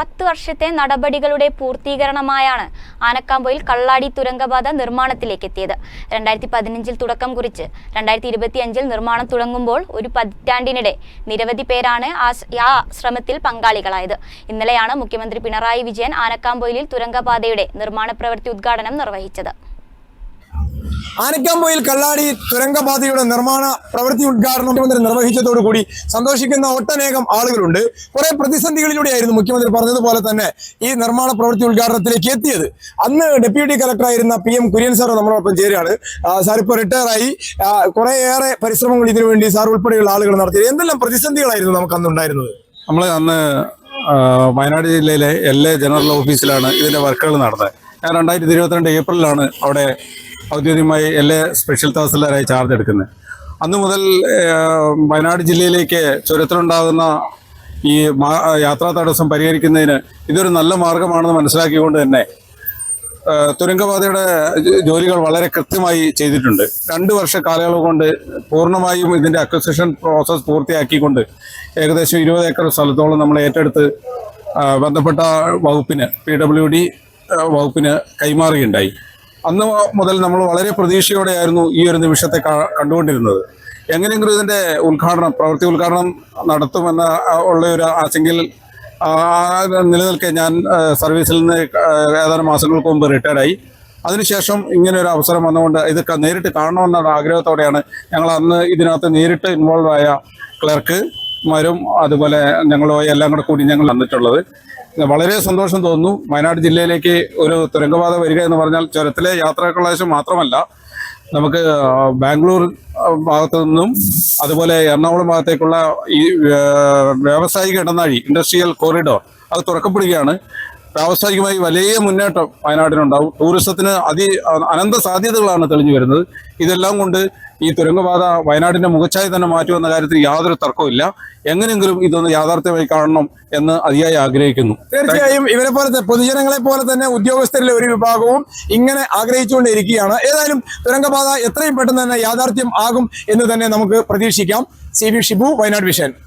പത്ത് വർഷത്തെ നടപടികളുടെ പൂർത്തീകരണമായാണ് ആനക്കാമ്പൊയിൽ കള്ളാടി തുരങ്കപാത നിർമ്മാണത്തിലേക്ക് എത്തിയത് രണ്ടായിരത്തി പതിനഞ്ചിൽ തുടക്കം കുറിച്ച് രണ്ടായിരത്തി ഇരുപത്തിയഞ്ചിൽ നിർമ്മാണം തുടങ്ങുമ്പോൾ ഒരു പതിറ്റാണ്ടിനിടെ നിരവധി പേരാണ് ആ ശ്രമത്തിൽ പങ്കാളികളായത്. ഇന്നലെയാണ് മുഖ്യമന്ത്രി പിണറായി വിജയൻ ആനക്കാമ്പൊയിലിൽ തുരങ്കപാതയുടെ നിർമ്മാണ പ്രവൃത്തി ഉദ്ഘാടനം നിർവഹിച്ചത്. ആനക്കാമ്പൊയിൽ കള്ളാടി തുരങ്കപാതയുടെ നിർമ്മാണ പ്രവൃത്തി ഉദ്ഘാടനം മുഖ്യമന്ത്രി നിർവഹിച്ചതോടുകൂടി സന്തോഷിക്കുന്ന ഒട്ടനേകം ആളുകളുണ്ട്. കുറെ പ്രതിസന്ധികളിലൂടെയായിരുന്നു മുഖ്യമന്ത്രി പറഞ്ഞതുപോലെ തന്നെ ഈ നിർമ്മാണ പ്രവൃത്തി ഉദ്ഘാടനത്തിലേക്ക് എത്തിയത്. അന്ന് ഡെപ്യൂട്ടി കളക്ടറായിരുന്ന പി എം കുര്യൻ സാർ നമ്മളോടൊപ്പം ചേരുകയാണ്. സാർ ഇപ്പോൾ റിട്ടയറായി. കുറേയേറെ പരിശ്രമങ്ങൾ ഇതിനു വേണ്ടി സാർ ഉൾപ്പെടെയുള്ള ആളുകൾ നടത്തിയത്. എന്തെല്ലാം പ്രതിസന്ധികളായിരുന്നു നമുക്ക് അന്ന് ഉണ്ടായിരുന്നത്? നമ്മൾ അന്ന് വയനാട് ജില്ലയിലെ എൽ എ ജനറൽ ഓഫീസിലാണ് ഇതിന്റെ വർക്കുകൾ നടന്നത്. ഞാൻ രണ്ടായിരത്തി ഇരുപത്തിരണ്ട് ഏപ്രിലാണ് അവിടെ ഔദ്യോഗികമായി എൽ സ്പെഷ്യൽ തഹസിൽദാരായി ചാർജ് എടുക്കുന്നത് അന്നു മുതൽ വയനാട് ജില്ലയിലേക്ക് ചുരത്തിലുണ്ടാകുന്ന ഈ യാത്രാ തടസ്സം പരിഹരിക്കുന്നതിന് ഇതൊരു നല്ല മാർഗമാണെന്ന് മനസ്സിലാക്കിക്കൊണ്ട് തന്നെ തുരങ്കപാതയുടെ ജോലികൾ വളരെ കൃത്യമായി ചെയ്തിട്ടുണ്ട്. രണ്ട് വർഷ കാലയളവ് കൊണ്ട് പൂർണമായും ഇതിന്റെ അക്വസിഷൻ പ്രോസസ്സ് പൂർത്തിയാക്കിക്കൊണ്ട് ഏകദേശം ഇരുപത് ഏക്കർ സ്ഥലത്തോളം നമ്മൾ ഏറ്റെടുത്ത് ബന്ധപ്പെട്ട വകുപ്പിന് പി ഡബ്ല്യു ഡി വകുപ്പിന് കൈമാറുകയുണ്ടായി. അന്ന് മുതൽ നമ്മൾ വളരെ പ്രതീക്ഷയോടെയായിരുന്നു ഈ ഒരു നിമിഷത്തെ കണ്ടുകൊണ്ടിരുന്നത്. എങ്ങനെയെങ്കിലും ഇതിന്റെ ഉദ്ഘാടനം പ്രവൃത്തി ഉദ്ഘാടനം നടത്തുമെന്ന ഉള്ള ഒരു ആശങ്കയിൽ നിലനിൽക്കെ ഞാൻ സർവീസിൽ നിന്ന് ഏതാനും മാസങ്ങൾക്ക് മുമ്പ് റിട്ടയർഡായി അതിനുശേഷം ഇങ്ങനെ ഒരു അവസരം വന്നുകൊണ്ട് ഇത് നേരിട്ട് കാണണമെന്നുള്ള ആഗ്രഹത്തോടെയാണ് ഞങ്ങൾ അന്ന് ഇതിനകത്ത് നേരിട്ട് ഇൻവോൾവ് ആയ ക്ലർക്ക് മാരും അതുപോലെ ഞങ്ങളോ എല്ലാം കൂടെ കൂടി ഞങ്ങൾ വന്നിട്ടുള്ളത്. വളരെ സന്തോഷം തോന്നുന്നു. വയനാട് ജില്ലയിലേക്ക് ഒരു തുരങ്കപാത വരിക എന്ന് പറഞ്ഞാൽ ചുരത്തിലെ യാത്രാക്കളാശം മാത്രമല്ല. നമുക്ക് ബാംഗ്ലൂർ ഭാഗത്തു നിന്നും അതുപോലെ എറണാകുളം ഭാഗത്തേക്കുള്ള ഈ വ്യാവസായിക ഇടനാഴി ഇൻഡസ്ട്രിയൽ കോറിഡോർ അത് തുറക്കപ്പെടുകയാണ്. വ്യാവസായികമായി വലിയ മുന്നേറ്റം വയനാടിനുണ്ടാവും. ടൂറിസത്തിന് അതി അനന്ത സാധ്യതകളാണ് തെളിഞ്ഞു വരുന്നത്. ഇതെല്ലാം കൊണ്ട് ഈ തുരങ്കപാത വയനാടിന്റെ മുഖച്ഛായ തന്നെ മാറ്റുമെന്ന കാര്യത്തിൽ യാതൊരു തർക്കവുമില്ല. എങ്ങനെയെങ്കിലും ഇതൊന്ന് യാഥാർത്ഥ്യമായി കാണണം എന്ന് അതിയായി ആഗ്രഹിക്കുന്നു. തീർച്ചയായും ഇവരെ പോലെ പൊതുജനങ്ങളെ പോലെ തന്നെ ഉദ്യോഗസ്ഥരിലെ ഒരു വിഭാഗവും ഇങ്ങനെ ആഗ്രഹിച്ചുകൊണ്ടിരിക്കുകയാണ് ഏതായാലും തുരങ്കപാത എത്രയും പെട്ടെന്ന് തന്നെ യാഥാർത്ഥ്യം ആകും എന്ന് തന്നെ നമുക്ക് പ്രതീക്ഷിക്കാം. C Shibu Wayanad vision.